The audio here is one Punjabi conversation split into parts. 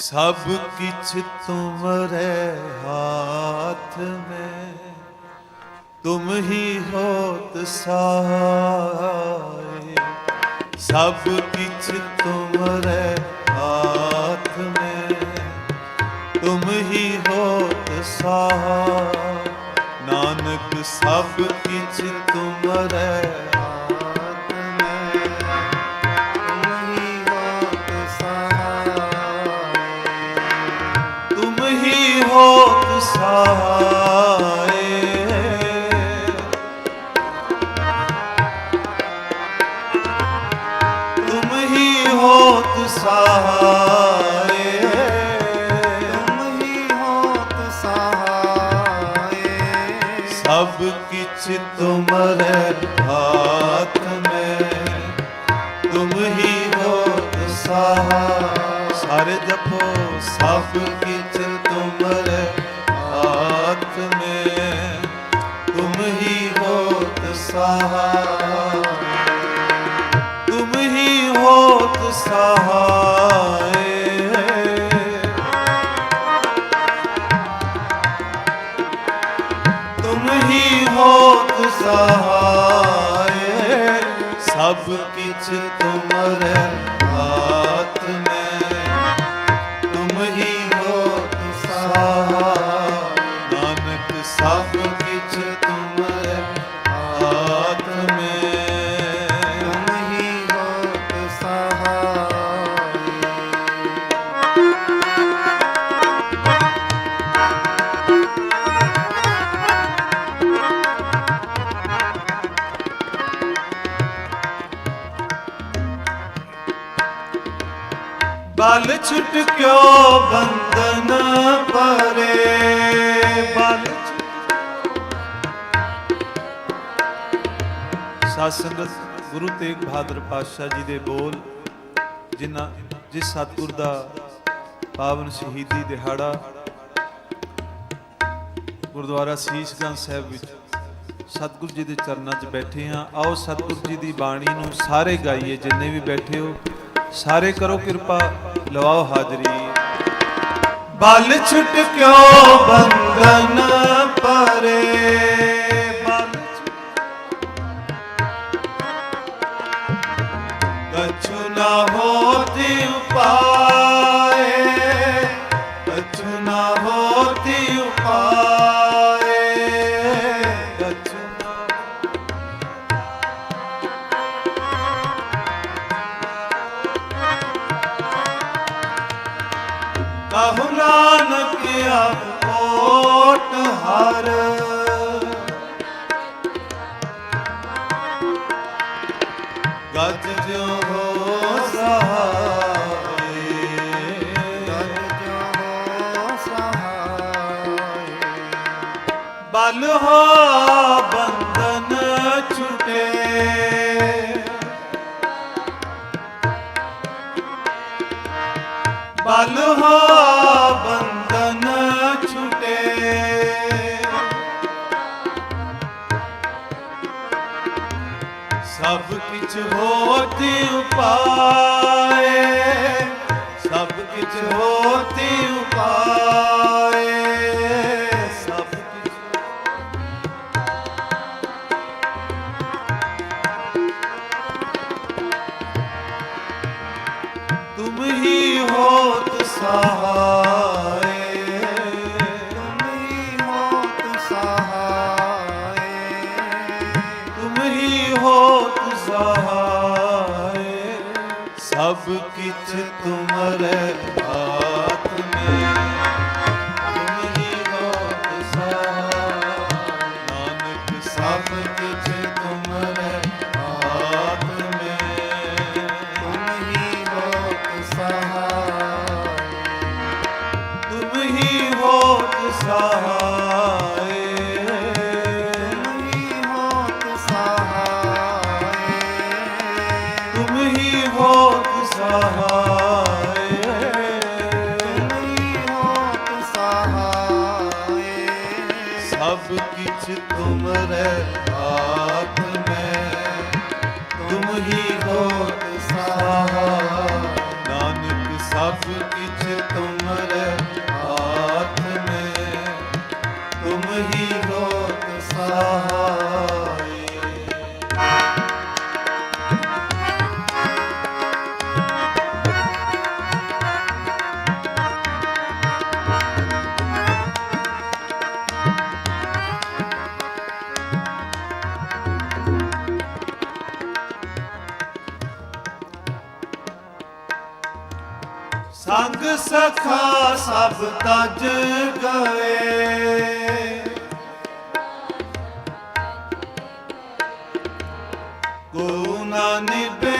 ਸਭ ਕਿਛ ਤੁਮਰੇ ਹਾਥ ਮੈਂ। ਤੁਮ ਹੀ ਹੋਤ ਸਹਾਏ ਸਭ ਕਿਛ ਤੁਮਰੇ ਹਾਥ ਮੈਂ। ਤੁਮ ਹੀ ਹੋਤ ਸਹਾਏ ਨਾਨਕ ਸਭ ਕਿਛ ਤੁਮਰੇ ਸਭ ਕਿਛ ਤੁਮਰੇ ਹਾਥ ਮੈਂ ਤੁਮ ਹੋ ਸਹਾਰਾ ਸਾਰੇ ਜਪੋ ਸਭ ਕੀ ਸਹਾਏ ਸਭ ਕਿਛ ਤੁਮਰੇ ਹਾਥ ਛੁਟਕਿਓ ਗੁਰੂ ਤੇਗ ਬਹਾਦਰ ਪਾਤਸ਼ਾਹ ਜੀ ਦੇ ਬੋਲ, ਜਿਨ੍ਹਾਂ, ਜਿਸ ਸਤਗੁਰ ਦਾ ਪਾਵਨ ਸ਼ਹੀਦੀ ਦਿਹਾੜਾ ਗੁਰਦੁਆਰਾ ਸੀਸਗੰਜ ਸਾਹਿਬ ਵਿੱਚ ਸਤਗੁਰ ਜੀ ਦੇ ਚਰਨਾਂ 'ਚ ਬੈਠੇ ਆ ਆਓ ਸਤਗੁਰ ਜੀ ਦੀ ਬਾਣੀ ਨੂੰ ਸਾਰੇ ਗਾਈਏ, ਜਿੰਨੇ ਵੀ ਬੈਠੇ ਹੋ ਸਾਰੇ ਕਰੋ ਕਿਰਪਾ ਲਵਾਓ ਹਾਜ਼ਰੀ। ਬਲ ਛੁੱਟ ਕਿਉ ਬੰਧਨ ਪਰੇ ਕਛੁ ਨਾ ਹੋਤੀ ਉਪਾਏ ਗੱਜ ਜੋ ਹੋ ਸਹਾਏ ਤਨ ਜੋ ਹੋ ਸਹਾय ਬਲ ਹੋ ਬੰਧਨ ਛੁਟੇ। ਬਲ ਹੋ ਮੋਤੀ ਉਪਾਏ ਸਭ ਕੁਝ ਤੁਮ ਹੀ ਹੋ ਤਸਹਾਏ ਤੁਮ ਹੀ ਹੋ ਤਸਹਾਏ ਤੁਮ ਹੀ ਹੋ ਤਸਹਾਏ ਸਭ ਕਿਛ ਤੁਮਰੇ सब किछ तुमरे हाथ में तुम ही ਸਖਾ ਸਭ ਤਜ ਗਏ। ਕੋ ਨਾ ਨਿਭੇ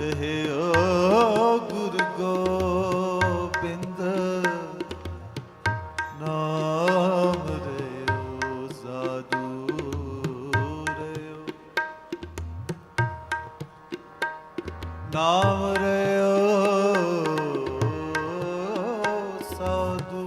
ਰਹਿਓ ਗੁਰ ਗੋਬਿੰਦ ਨਾਮ ਰਹਿਓ ਸਾਧੂ ਰਹਿਓ ਨਾਮ ਰਹਿਓ ਸਾਧੂ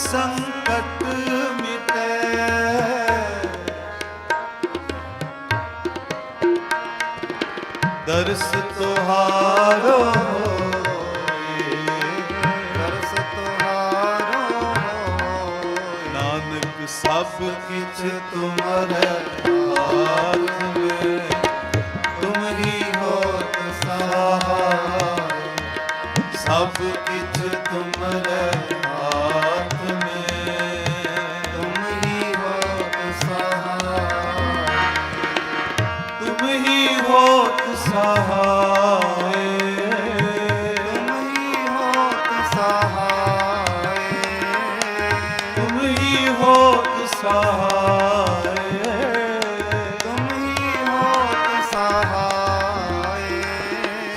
ਸੰਕਟ ਮਿਟੈ। ਦਰਸ ਤੁਹਾਰੋ ਦਰਸ ਤੁਹਾਰੋ ਨਾਨਕ ਸਭ ਕਿਛ ਤੁਮਰੇ ਹਾਥ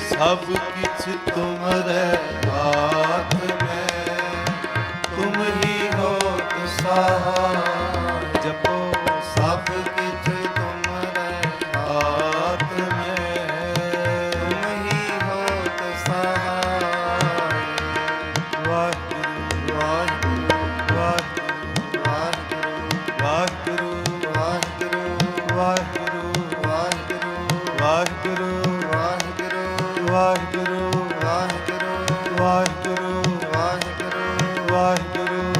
ਸਭ ਕਿਛ ਤੁਮਰੇ ਵਾਹਿਗੁਰੂ ਵਾਹਿਗੁਰੂ ਵਾਹਿਗੁਰੂ ਵਾਹਿਗੁਰੂ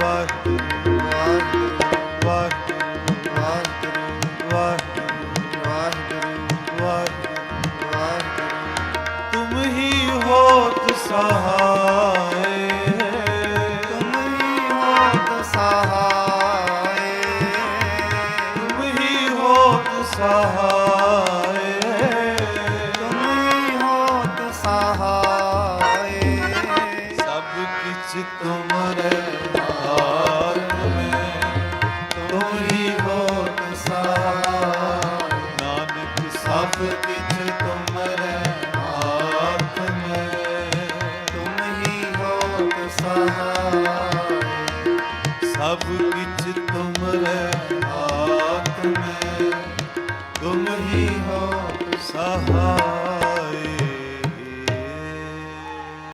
ਵਾਹਿਗੁਰੂ ਵਾਹਿਗੁਰੂ ਵਾਹਿਗੁਰੂ ਵਾਹਿਗੁਰੂ ਵਾਹਿਗੁਰੂ ਵਾਹਿਗੁਰੂ ਤੁਮ ਹੀ ਹੋ ਸਹਾਏ ਤੁਮ ਹੀ ਹੋ ਸਹਾਏ ਤੁਮ ਹੀ ਸਭ